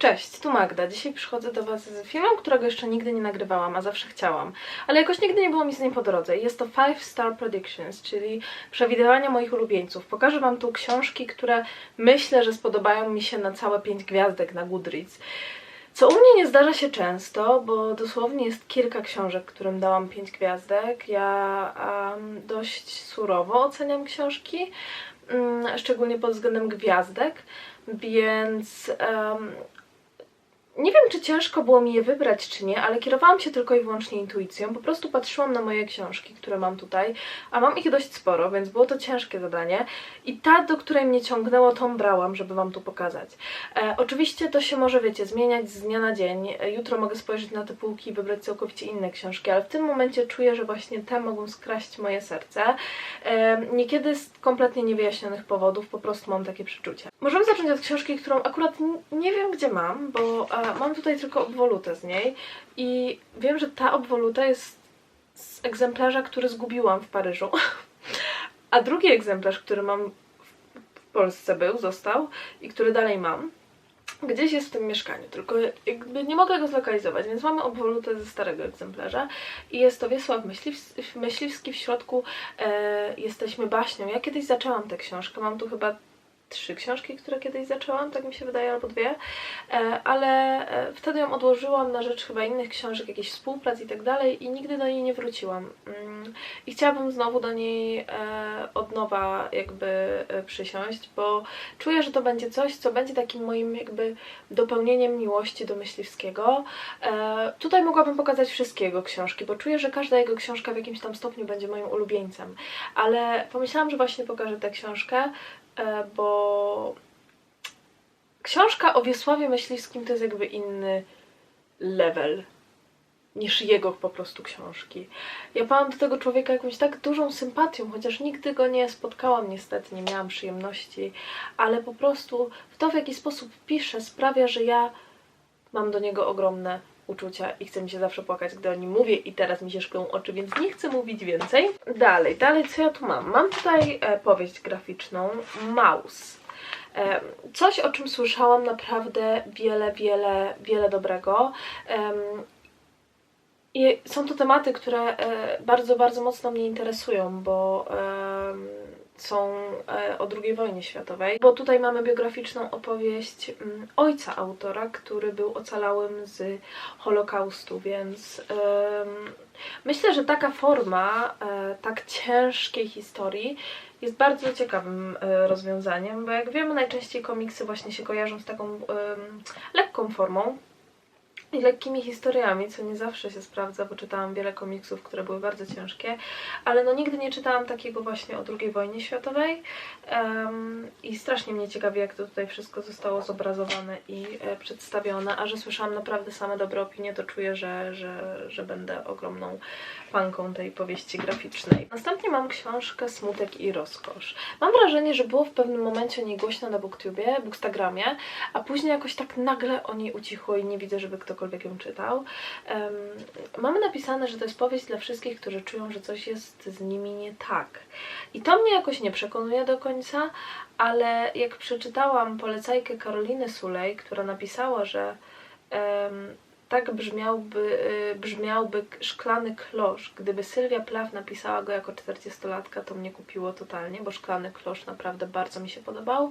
Cześć, tu Magda. Dzisiaj przychodzę do Was z filmem, którego jeszcze nigdy nie nagrywałam, a zawsze chciałam. Ale jakoś nigdy nie było mi z nim po drodze. Jest to 5 Star Predictions, czyli przewidywania moich ulubieńców. Pokażę Wam tu książki, które myślę, że spodobają mi się na całe 5 gwiazdek na Goodreads. Co u mnie nie zdarza się często, bo dosłownie jest kilka książek, którym dałam 5 gwiazdek. Ja em, dość surowo oceniam książki, mm, szczególnie pod względem gwiazdek, więc em, nie wiem, czy ciężko było mi je wybrać, czy nie, ale kierowałam się tylko i wyłącznie intuicją. Po prostu patrzyłam na moje książki, które mam tutaj, a mam ich dość sporo, więc było to ciężkie zadanie. I ta, do której mnie ciągnęło, tą brałam, żeby Wam tu pokazać. E, oczywiście to się może, wiecie, zmieniać z dnia na dzień. Jutro mogę spojrzeć na te półki i wybrać całkowicie inne książki, ale w tym momencie czuję, że właśnie te mogą skraść moje serce. E, niekiedy z kompletnie niewyjaśnionych powodów, po prostu mam takie przeczucie. Możemy zacząć od książki, którą akurat nie wiem, gdzie mam, bo e, mam tutaj tylko obwolutę z niej i wiem, że ta obwoluta jest z egzemplarza, który zgubiłam w Paryżu. A drugi egzemplarz, który mam w Polsce był, został i który dalej mam, gdzieś jest w tym mieszkaniu, tylko jakby nie mogę go zlokalizować, więc mamy obwolutę ze starego egzemplarza i jest to Wiesław Myśliws- Myśliwski, w środku e, jesteśmy baśnią. Ja kiedyś zaczęłam tę książkę, mam tu chyba trzy książki, które kiedyś zaczęłam, tak mi się wydaje, albo dwie, e, ale e, wtedy ją odłożyłam na rzecz chyba innych książek, jakichś współprac i tak dalej i nigdy do niej nie wróciłam. Mm, I chciałabym znowu do niej e, od nowa jakby przysiąść, bo czuję, że to będzie coś, co będzie takim moim jakby dopełnieniem miłości do Myśliwskiego. Tutaj mogłabym pokazać wszystkie jego książki, bo czuję, że każda jego książka w jakimś tam stopniu będzie moim ulubieńcem, ale pomyślałam, że właśnie pokażę tę książkę, bo książka o Wiesławie Myśliwskim to jest jakby inny level niż jego po prostu książki. Ja pałam do tego człowieka jakąś tak dużą sympatią, chociaż nigdy go nie spotkałam niestety, nie miałam przyjemności, ale po prostu to, w jaki sposób pisze, sprawia, że ja mam do niego ogromne uczucia i chce mi się zawsze płakać, gdy o nim mówię i teraz mi się szklą oczy, więc nie chcę mówić więcej. Dalej, dalej, co ja tu mam? Mam tutaj e, powieść graficzną Maus. E, Coś, o czym słyszałam naprawdę wiele, wiele, wiele dobrego. Em, I są to tematy, które e, bardzo, bardzo mocno mnie interesują, bo są e, o II wojnie światowej. Bo tutaj mamy biograficzną opowieść mm, ojca autora, który był ocalałym z Holokaustu, więc myślę, że taka forma e, tak ciężkiej historii jest bardzo ciekawym e, rozwiązaniem, bo jak wiemy, najczęściej komiksy właśnie się kojarzą z taką lekką formą i lekkimi historiami, co nie zawsze się sprawdza, bo czytałam wiele komiksów, które były bardzo ciężkie, ale no nigdy nie czytałam takiego właśnie o II wojnie światowej Em, i strasznie mnie ciekawi, jak to tutaj wszystko zostało zobrazowane i e, przedstawione, a że słyszałam naprawdę same dobre opinie, to czuję, że, że, że będę ogromną fanką tej powieści graficznej. Następnie mam książkę Smutek i rozkosz. Mam wrażenie, że było w pewnym momencie o niej głośno na Booktubie, Bookstagramie, a później jakoś tak nagle o niej ucichło i nie widzę, żeby ktokolwiek ją czytał. Mamy napisane, że to jest powieść dla wszystkich, którzy czują, że coś jest z nimi nie tak. I to mnie jakoś nie przekonuje do końca, ale jak przeczytałam polecajkę Karoliny Sulej, która napisała, że tak brzmiałby, y, brzmiałby szklany klosz. Gdyby Sylwia Plaw napisała go jako 40-latka, to mnie kupiło totalnie, bo szklany klosz naprawdę bardzo mi się podobał.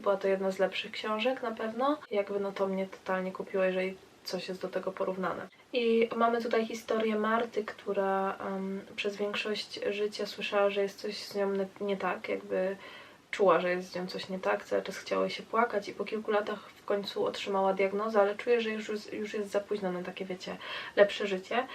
Była to jedna z lepszych książek na pewno. Jakby no to mnie totalnie kupiło, jeżeli coś jest do tego porównane. I mamy tutaj historię Marty, która em, przez większość życia słyszała, że jest coś z nią nie, tak, jakby czuła, że jest z nią coś nie tak, cały czas chciało jej się płakać i po kilku latach końcu otrzymała diagnozę, ale czuję, że już, już jest za późno na takie, wiecie, lepsze życie.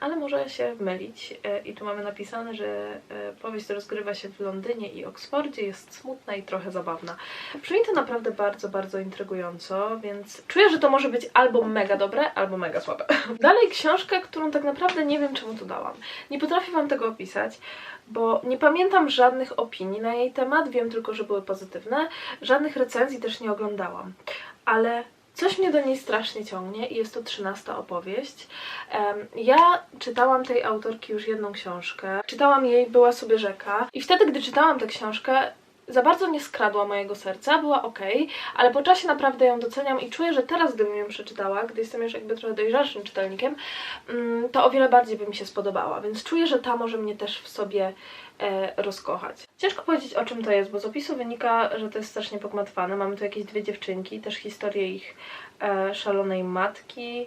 Ale może się mylić. E, I tu mamy napisane, że e, powieść rozgrywa się w Londynie i Oksfordzie, jest smutna i trochę zabawna. Brzmi to naprawdę bardzo, bardzo intrygująco, więc czuję, że to może być albo mega dobre, albo mega słabe. Dalej książka, którą tak naprawdę nie wiem, czemu tu dałam. Nie potrafię Wam tego opisać, bo nie pamiętam żadnych opinii na jej temat, wiem tylko, że były pozytywne. Żadnych recenzji też nie oglądałam, ale coś mnie do niej strasznie ciągnie i jest to trzynasta opowieść. Ja czytałam tej autorki już jedną książkę. Czytałam jej Była sobie rzeka i wtedy, gdy czytałam tę książkę, za bardzo nie skradła mojego serca, była ok, ale po czasie naprawdę ją doceniam i czuję, że teraz, gdybym ją przeczytała, gdy jestem już jakby trochę dojrzalszym czytelnikiem, mm, to o wiele bardziej by mi się spodobała, więc czuję, że ta może mnie też w sobie e, rozkochać. Ciężko powiedzieć o czym to jest, bo z opisu wynika, że to jest strasznie pogmatwane. Mamy tu jakieś dwie dziewczynki, też historię ich e, szalonej matki,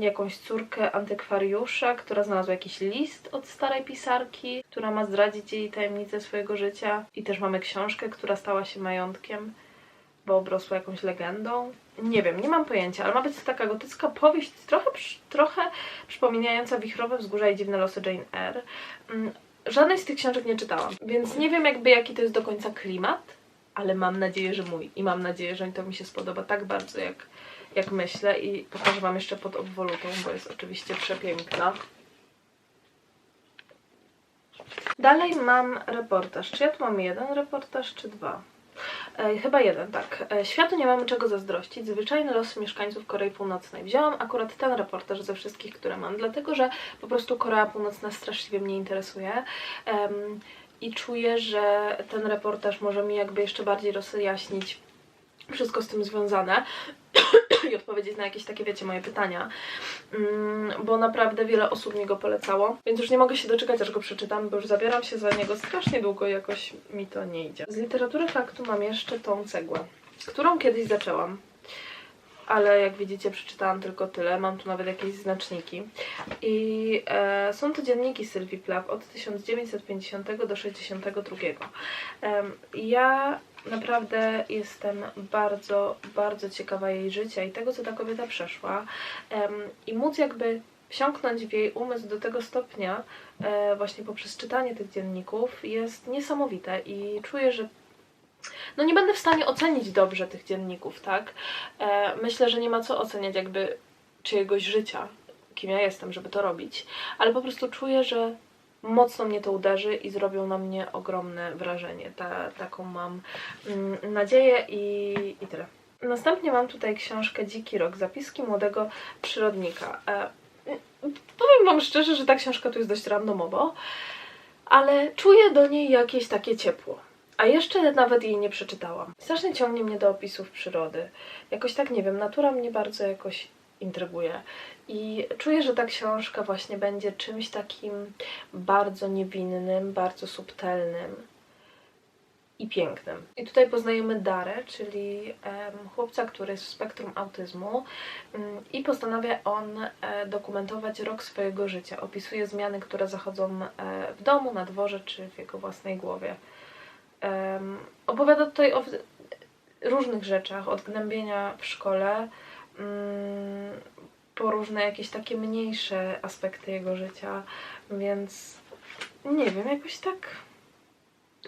jakąś córkę antykwariusza, która znalazła jakiś list od starej pisarki, która ma zdradzić jej tajemnicę swojego życia. I też mamy książkę, która stała się majątkiem, bo obrosła jakąś legendą. Nie wiem, nie mam pojęcia, ale ma być to taka gotycka powieść, trochę, trochę przypominająca Wichrowe Wzgórza i Dziwne Losy Jane Eyre. Mm, Żadnej z tych książek nie czytałam, więc nie wiem jakby jaki to jest do końca klimat, ale mam nadzieję, że mój. I mam nadzieję, że to mi się spodoba tak bardzo, jak, jak myślę. I pokażę Wam jeszcze pod obwolutą, bo jest oczywiście przepiękna. Dalej mam reportaż. Czy ja tu mam jeden reportaż, czy dwa? E, chyba jeden, tak. E, światu nie mamy czego zazdrościć. Zwyczajne losy mieszkańców Korei Północnej. Wzięłam akurat ten reportaż ze wszystkich, które mam, dlatego że po prostu Korea Północna straszliwie mnie interesuje. Em, I czuję, że ten reportaż może mi jakby jeszcze bardziej rozjaśnić wszystko z tym związane odpowiedzieć na jakieś takie, wiecie, moje pytania, mm, bo naprawdę wiele osób mi go polecało, więc już nie mogę się doczekać, aż go przeczytam, bo już zabieram się za niego strasznie długo i jakoś mi to nie idzie. Z literatury faktu mam jeszcze tą cegłę, którą kiedyś zaczęłam, ale jak widzicie przeczytałam tylko tyle, mam tu nawet jakieś znaczniki. I e, są to dzienniki Sylwii Plath od 1950 do 62. Em, ja naprawdę jestem bardzo, bardzo ciekawa jej życia i tego, co ta kobieta przeszła. I móc jakby wsiąknąć w jej umysł do tego stopnia, e, właśnie poprzez czytanie tych dzienników, jest niesamowite i czuję, że no nie będę w stanie ocenić dobrze tych dzienników, tak? E, myślę, że nie ma co oceniać jakby czyjegoś życia, kim ja jestem, żeby to robić, ale po prostu czuję, że mocno mnie to uderzy i zrobią na mnie ogromne wrażenie. Ta, taką mam mm, nadzieję i, i tyle. Następnie mam tutaj książkę Dziki Rok, zapiski młodego przyrodnika. E, powiem Wam szczerze, że ta książka tu jest dość randomowo, ale czuję do niej jakieś takie ciepło. A jeszcze nawet jej nie przeczytałam. Strasznie ciągnie mnie do opisów przyrody. Jakoś tak, nie wiem, natura mnie bardzo jakoś intryguje. I czuję, że ta książka właśnie będzie czymś takim bardzo niewinnym, bardzo subtelnym i pięknym. I tutaj poznajemy Darę, czyli em, chłopca, który jest w spektrum autyzmu mm, i postanawia on e, dokumentować rok swojego życia. Opisuje zmiany, które zachodzą e, w domu, na dworze czy w jego własnej głowie. Opowiada tutaj o różnych rzeczach, od gnębienia w szkole po różne jakieś takie mniejsze aspekty jego życia, więc nie wiem, jakoś tak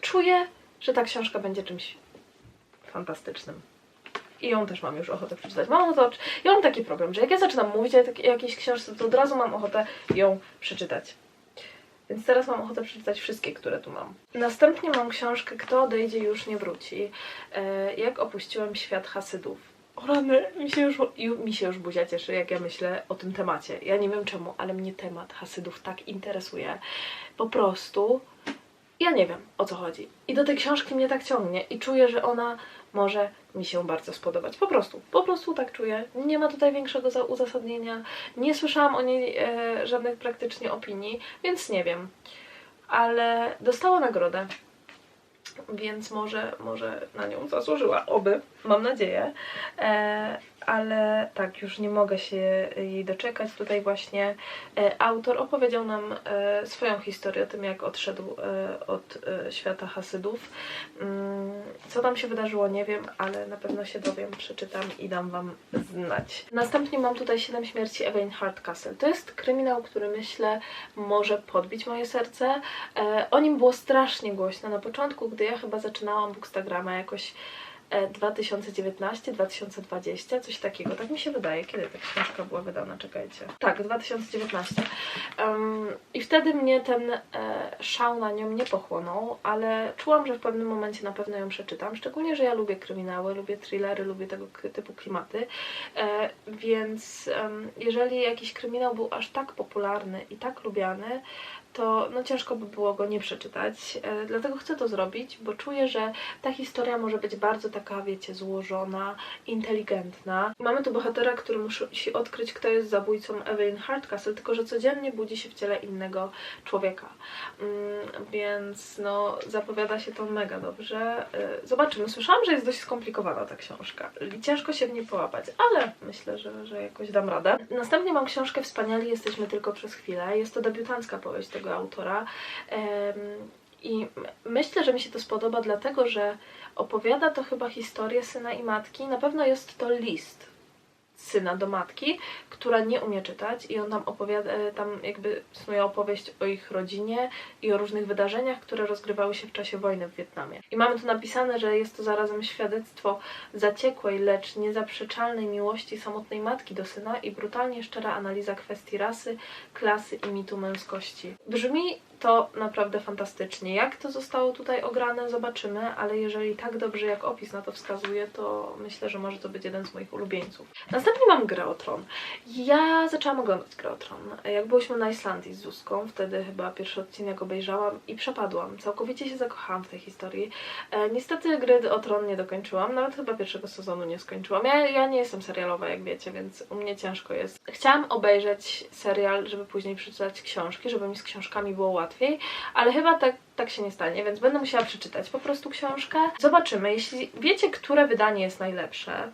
czuję, że ta książka będzie czymś fantastycznym. I ją też mam już ochotę przeczytać. Mam ochotę, ja mam taki problem, że jak ja zaczynam mówić o tak- jakiejś książce, to od razu mam ochotę ją przeczytać. Więc teraz mam ochotę przeczytać wszystkie, które tu mam. Następnie mam książkę Kto odejdzie już nie wróci. E, jak opuściłem świat Hasydów. O rany, mi się, już, ju- mi się już buzia cieszy, jak ja myślę o tym temacie. Ja nie wiem czemu, ale mnie temat Hasydów tak interesuje. Po prostu ja nie wiem o co chodzi. I do tej książki mnie tak ciągnie i czuję, że ona może mi się bardzo spodobać. Po prostu, po prostu tak czuję. Nie ma tutaj większego za- uzasadnienia. Nie słyszałam o niej e, żadnych praktycznie opinii, więc nie wiem. Ale dostała nagrodę, więc może, może na nią zasłużyła. Oby, mam nadzieję. E, ale tak, już nie mogę się jej doczekać. Tutaj właśnie e, autor opowiedział nam e, swoją historię o tym, jak odszedł e, od świata Hasydów. Mm, Co tam się wydarzyło, nie wiem, ale na pewno się dowiem, przeczytam i dam Wam znać. Następnie mam tutaj Siedem śmierci Evelyn Hardcastle. To jest kryminał, który myślę może podbić moje serce. O nim było strasznie głośno na początku, gdy ja chyba zaczynałam Bookstagrama jakoś 2019-2020, coś takiego. Tak mi się wydaje. Kiedy ta książka była wydana? Czekajcie. Tak, 2019. Em, I wtedy mnie ten e, szał na nią nie pochłonął, ale czułam, że w pewnym momencie na pewno ją przeczytam. Szczególnie, że ja lubię kryminały, lubię thrillery, lubię tego typu klimaty. E, więc em, jeżeli jakiś kryminał był aż tak popularny i tak lubiany, to no ciężko by było go nie przeczytać. E, dlatego chcę to zrobić, bo czuję, że ta historia może być bardzo taka, wiecie, złożona, inteligentna. Mamy tu bohatera, który musi odkryć, kto jest zabójcą Evelyn Hardcastle, tylko że codziennie budzi się w ciele innego człowieka. Mm, więc no, zapowiada się to mega dobrze. E, zobaczymy. Słyszałam, że jest dość skomplikowana ta książka. Ciężko się w niej połapać, ale myślę, że, że jakoś dam radę. Następnie mam książkę Wspaniali jesteśmy tylko przez chwilę. Jest to debiutancka powieść autora. I myślę, że mi się to spodoba, dlatego że opowiada to chyba historię syna i matki. Na pewno jest to list syna do matki, która nie umie czytać i on tam opowiada, e, tam jakby snuje opowieść o ich rodzinie i o różnych wydarzeniach, które rozgrywały się w czasie wojny w Wietnamie. I mamy tu napisane, że jest to zarazem świadectwo zaciekłej, lecz niezaprzeczalnej miłości samotnej matki do syna i brutalnie szczera analiza kwestii rasy, klasy i mitu męskości. Brzmi to naprawdę fantastycznie. Jak to zostało tutaj ograne, zobaczymy, ale jeżeli tak dobrze jak opis na to wskazuje, to myślę, że może to być jeden z moich ulubieńców. Następnie mam Grę o Tron. Ja zaczęłam oglądać Grę o Tron. Jak byliśmy na Islandii z Zuzką, wtedy chyba pierwszy odcinek obejrzałam i przepadłam. Całkowicie się zakochałam w tej historii. E, niestety Gry o Tron nie dokończyłam, nawet chyba pierwszego sezonu nie skończyłam. Ja, ja nie jestem serialowa, jak wiecie, więc u mnie ciężko jest. Chciałam obejrzeć serial, żeby później przeczytać książki, żeby mi z książkami było łatwiej łatwiej, ale chyba tak, tak się nie stanie, więc będę musiała przeczytać po prostu książkę. Zobaczymy, jeśli wiecie, które wydanie jest najlepsze,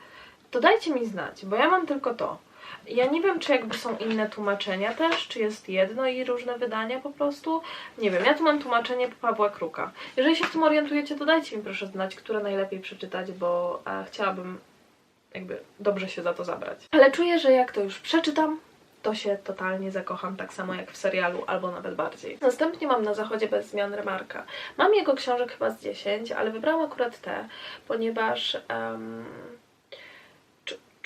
to dajcie mi znać, bo ja mam tylko to. Ja nie wiem, czy jakby są inne tłumaczenia też, czy jest jedno i różne wydania po prostu. Nie wiem, ja tu mam tłumaczenie Pawła Kruka. Jeżeli się w tym orientujecie, to dajcie mi proszę znać, które najlepiej przeczytać, bo e, chciałabym jakby dobrze się za to zabrać. Ale czuję, że jak to już przeczytam, to się totalnie zakocham, tak samo jak w serialu, albo nawet bardziej. Następnie mam na zachodzie bez zmian Remarka. Mam jego książek chyba z 10, ale wybrałam akurat te, ponieważ... Um,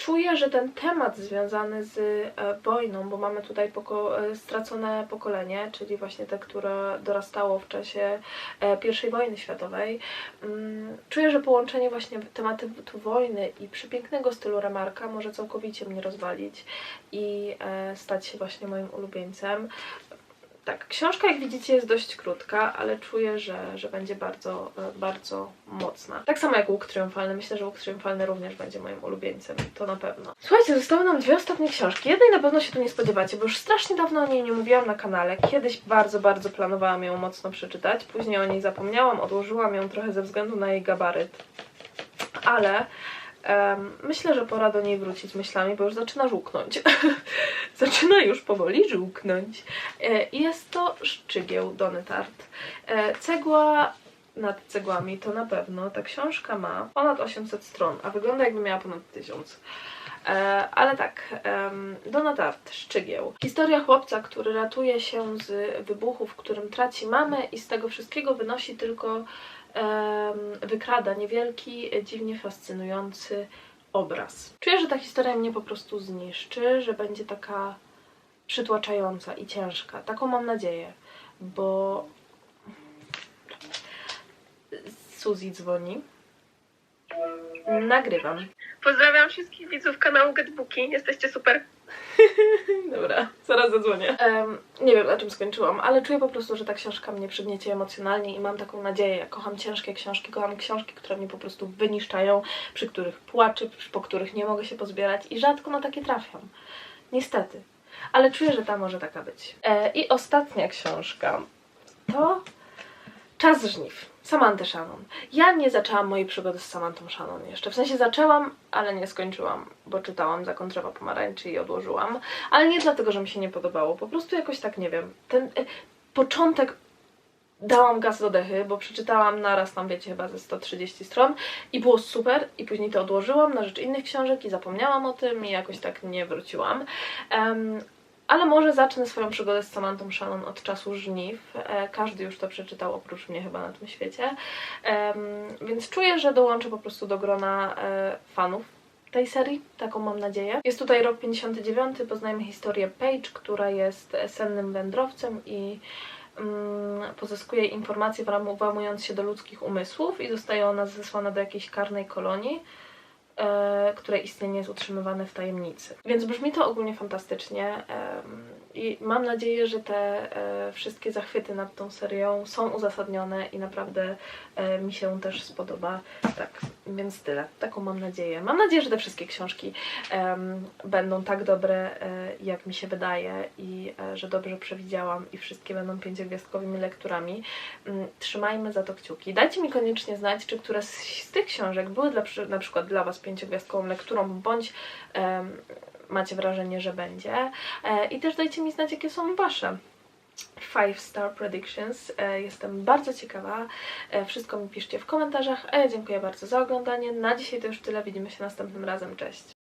czuję, że ten temat związany z e, wojną, bo mamy tutaj poko e, stracone pokolenie, czyli właśnie te, które dorastało w czasie e, I wojny światowej, mm, czuję, że połączenie właśnie tematu wojny i przepięknego stylu Remarka może całkowicie mnie rozwalić i stać się właśnie moim ulubieńcem tak, książka jak widzicie jest dość krótka, ale czuję, że, że będzie bardzo, e, bardzo mocna. Tak samo jak Łuk Triumfalny. Myślę, że Łuk Triumfalny również będzie moim ulubieńcem, to na pewno. Słuchajcie, zostały nam dwie ostatnie książki. Jednej na pewno się tu nie spodziewacie, bo już strasznie dawno o niej nie mówiłam na kanale. Kiedyś bardzo, bardzo planowałam ją mocno przeczytać. Później o niej zapomniałam, odłożyłam ją trochę ze względu na jej gabaryt. Ale Um, myślę, że pora do niej wrócić myślami, bo już zaczyna żółknąć. zaczyna już powoli żółknąć. E, jest to Szczygieł Dony Tart. E, cegła nad cegłami to na pewno. Ta książka ma ponad 800 stron, a wygląda jakby miała ponad 1000. E, ale tak, um, Donatart, Szczygieł. Historia chłopca, który ratuje się z wybuchu, w którym traci mamę i z tego wszystkiego wynosi tylko wykrada niewielki, dziwnie fascynujący obraz. Czuję, że ta historia mnie po prostu zniszczy, że będzie taka przytłaczająca i ciężka. Taką mam nadzieję, bo Suzy dzwoni. Nagrywam. Pozdrawiam wszystkich widzów kanału Getbooki. Jesteście super. Dobra, zaraz zadzwonię. Um, nie wiem, na czym skończyłam, ale czuję po prostu, że ta książka mnie przygniecie emocjonalnie i mam taką nadzieję. Ja kocham ciężkie książki, kocham książki, które mnie po prostu wyniszczają, przy których płaczę, po których nie mogę się pozbierać i rzadko na takie trafiam. Niestety. Ale czuję, że ta może taka być. E, I ostatnia książka to Czas żniw. Samantha Shannon. Ja nie zaczęłam mojej przygody z Samantą Shannon jeszcze. W sensie zaczęłam, ale nie skończyłam, bo czytałam Zakon Drzewa Pomarańczy i odłożyłam. Ale nie dlatego, że mi się nie podobało. Po prostu jakoś tak, nie wiem, ten e, początek dałam gaz do dechy, bo przeczytałam naraz tam, wiecie, chyba ze 130 stron i było super i później to odłożyłam na rzecz innych książek i zapomniałam o tym i jakoś tak nie wróciłam. Um, ale może zacznę swoją przygodę z Samantą Shannon od czasu żniw. E, każdy już to przeczytał, oprócz mnie chyba na tym świecie. Więc czuję, że dołączę po prostu do grona e, fanów tej serii, taką mam nadzieję. Jest tutaj rok 59, poznajemy historię Paige, która jest sennym wędrowcem i mm, pozyskuje informacje włamując się do ludzkich umysłów i zostaje ona zesłana do jakiejś karnej kolonii e, której istnienie jest utrzymywane w tajemnicy. Więc brzmi to ogólnie fantastycznie. I mam nadzieję, że te e, wszystkie zachwyty nad tą serią są uzasadnione i naprawdę e, mi się też spodoba. Tak, więc tyle. Taką mam nadzieję. Mam nadzieję, że te wszystkie książki będą tak dobre, e, jak mi się wydaje i że dobrze przewidziałam i wszystkie będą pięciogwiazdkowymi lekturami. Mm, Trzymajmy za to kciuki. Dajcie mi koniecznie znać, czy któreś z tych książek były dla, na przykład dla Was pięciogwiazdkową lekturą, bądź macie wrażenie, że będzie. E, I też dajcie mi znać, jakie są Wasze 5 Star Predictions. E, Jestem bardzo ciekawa. E, Wszystko mi piszcie w komentarzach. A ja dziękuję bardzo za oglądanie. Na dzisiaj to już tyle. Widzimy się następnym razem. Cześć!